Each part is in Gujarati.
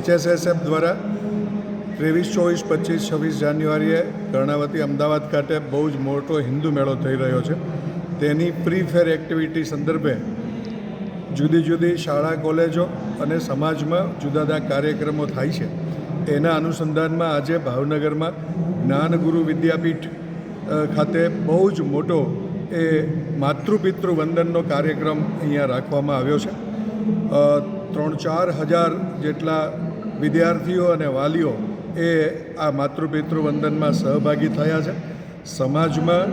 એચએસએસએફ દ્વારા ત્રેવીસ, ચોવીસ, પચીસ, છવ્વીસ જાન્યુઆરીએ કર્ણાવતી અમદાવાદ ખાતે બહુ જ મોટો હિન્દુ મેળો થઈ રહ્યો છે. તેની પ્રી ફેર એક્ટિવિટી સંદર્ભે જુદી જુદી શાળા, કોલેજો અને સમાજમાં જુદા જુદા કાર્યક્રમો થાય છે. એના અનુસંધાનમાં આજે ભાવનગરમાં જ્ઞાનગુરુ વિદ્યાપીઠ ખાતે બહુ જ મોટો એ માતૃપિતૃ વંદનનો કાર્યક્રમ અહીંયા રાખવામાં આવ્યો છે. ત્રણ ચાર હજાર જેટલા વિદ્યાર્થીઓ અને વાલીઓ એ આ માતૃપિતૃ વંદનમાં સહભાગી થયા છે. સમાજમાં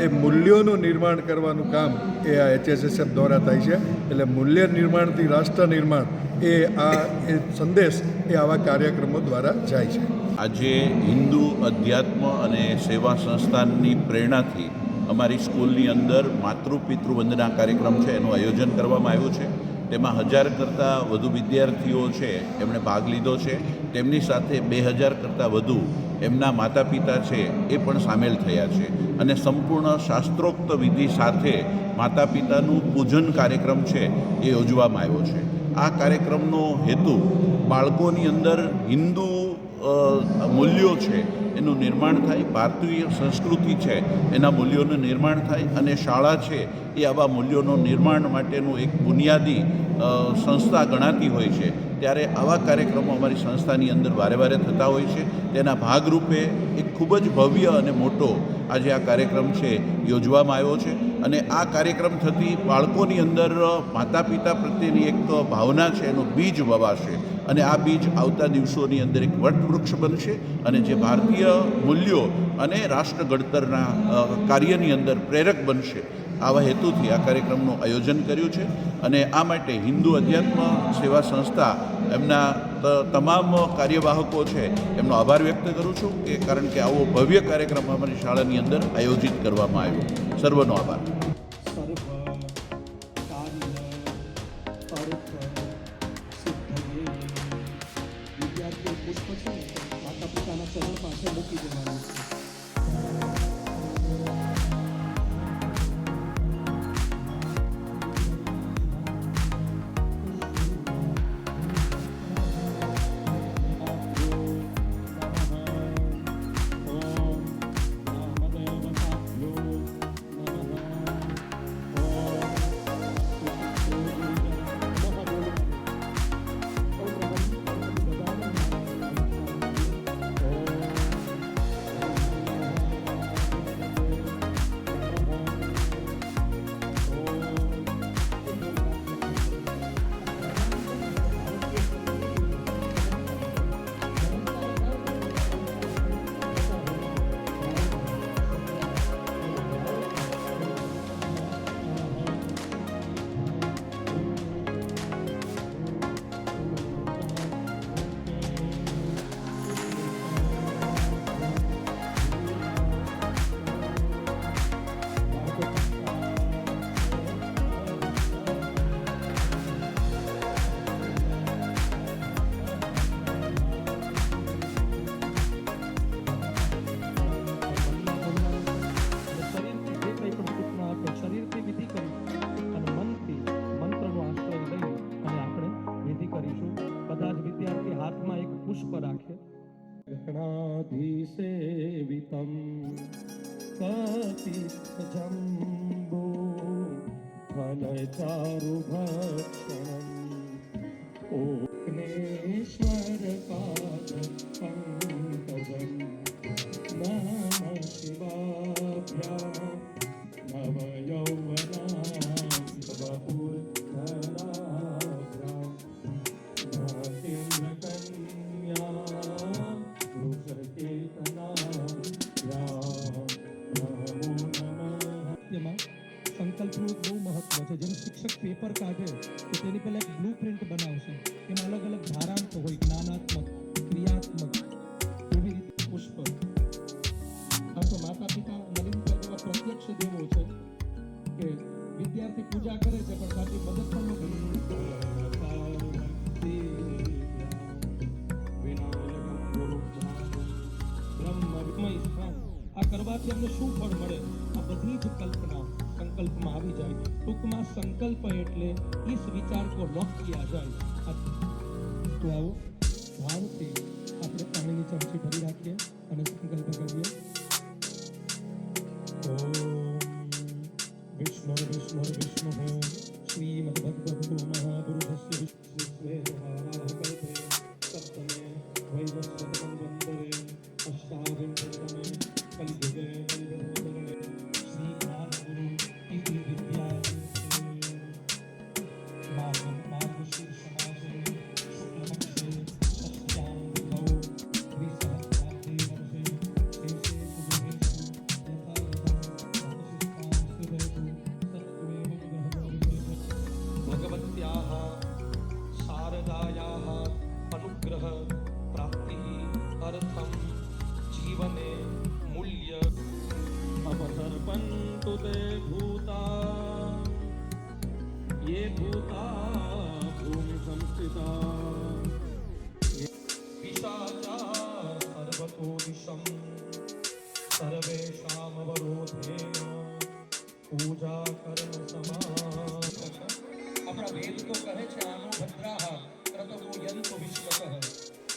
એ મૂલ્યોનું નિર્માણ કરવાનું કામ એ આ એચએસએસએફ દ્વારા થાય છે. એટલે મૂલ્ય નિર્માણથી રાષ્ટ્ર નિર્માણ એ આ, એ સંદેશ એ આવા કાર્યક્રમો દ્વારા જાય છે. આજે હિન્દુ અધ્યાત્મ અને સેવા સંસ્થાનની પ્રેરણાથી અમારી સ્કૂલની અંદર માતૃપિતૃ વંદના કાર્યક્રમ છે. એનું આયોજન કરવામાં આવ્યું છે. તેમાં હજાર કરતાં વધુ વિદ્યાર્થીઓ છે, એમણે ભાગ લીધો છે. તેમની સાથે બે હજાર કરતાં વધુ એમના માતા પિતા છે, એ પણ સામેલ થયા છે. અને સંપૂર્ણ શાસ્ત્રોક્ત વિધિ સાથે માતા પિતાનું પૂજન કાર્યક્રમ છે, એ યોજવામાં આવ્યો છે. આ કાર્યક્રમનો હેતુ બાળકોની અંદર હિન્દુ મૂલ્યો છે, એનું નિર્માણ થાય, ભારતીય સંસ્કૃતિ છે, એના મૂલ્યોનું નિર્માણ થાય અને શાળા છે, એ આવા મૂલ્યોનું નિર્માણ માટેનું એક બુનિયાદી સંસ્થા ગણાતી હોય છે. ત્યારે આવા કાર્યક્રમો અમારી સંસ્થાની અંદર વારે વારે થતા હોય છે. તેના ભાગરૂપે એક ખૂબ જ ભવ્ય અને મોટો આજે આ કાર્યક્રમ છે, યોજવામાં આવ્યો છે. અને આ કાર્યક્રમ થકી બાળકોની અંદર માતા પિતા પ્રત્યેની એક ભાવના છે, એનું બીજ વવાશે અને આ બીજ આવતા દિવસોની અંદર એક વટવૃક્ષ બનશે અને જે ભારતીય મૂલ્યો અને રાષ્ટ્ર ઘડતરના કાર્યની અંદર પ્રેરક બનશે, આવા હેતુથી આ કાર્યક્રમનું આયોજન કર્યું છે. અને આ માટે હિન્દુ અધ્યાત્મ સેવા સંસ્થા એમના તમામ કાર્યવાહકો છે, એમનો આભાર વ્યક્ત કરું છું કે કારણ કે આવો ભવ્ય કાર્યક્રમ અમારી શાળાની અંદર આયોજિત કરવામાં આવ્યો. સર્વનો આભાર. ગણાધિસેવિતમ કપિજંબો ફલચારુ સંકલ્પનું એક બહુ મહત્વ છે. જેમ શિક્ષક પેપર કાઢે તો તેની પહેલાં એક બ્લુ પ્રિન્ટ બનાવશે. એમાં અલગ અલગ ધારાંત હોય. જ્ઞાનાત્મક, ક્રિયાત્મક, એવી રીતે પુષ્પ. આ માતા પિતા નલિનતા જેવા પ્રત્યક્ષ દેવો છે કે વિદ્યાર્થી પૂજા કરે છે, પણ સાચી મદદ પણ નથી આ કરવાથી અમને શું ફળ મળે? આ બધી જ કલ્પના સંકલ્પમાં આવી જાય. ટૂંકમાં સંકલ્પ એટલે એ વિચાર કો લોક કિયા જાય. તો આવો ભાવથી આપણે પાણીની ચમચી ભરી રાખીએ અને સંકલ્પ કરીએ. ઓમ Vishnu Vishnu Vishnu.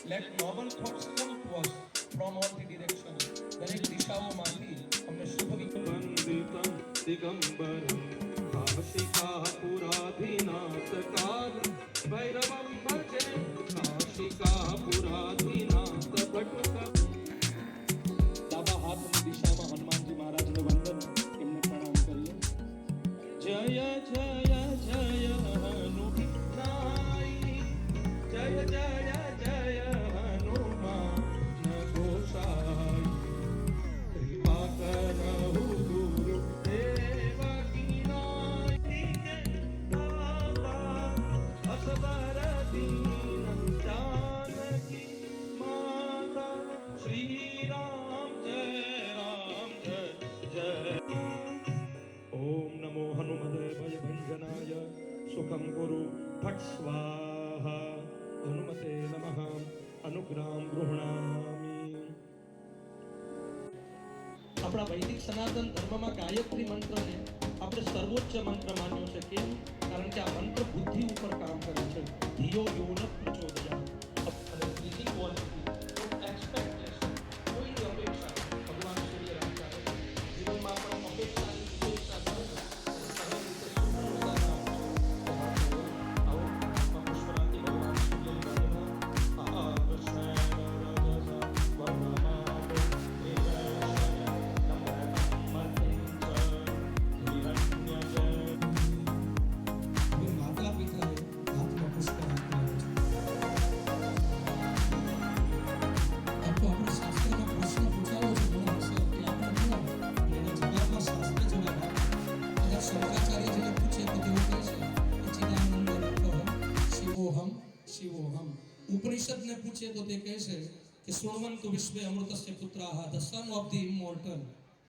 let noble thoughts come to us from all the direction દરેક દિશાઓમાંથી અમને શુભ વિકલ્પિતમ દિગંબર કાશિકા પુરાધીનાથકાર ભૈરવમ આપણા વૈદિક સનાતન ધર્મમાં ગાયત્રી મંત્રને આપણે સર્વોચ્ચ મંત્ર માન્યો છે. કેમ? કારણ કે આ મંત્ર બુદ્ધિ ઉપર કામ કરે છે. ધિયો યોન પ્રચોદયા ઉપનિષદને પૂછે તો તે કહે છે કે શૃણવંતુ વિશ્વે અમૃતસ્ય પુત્રાહ the son of the immortal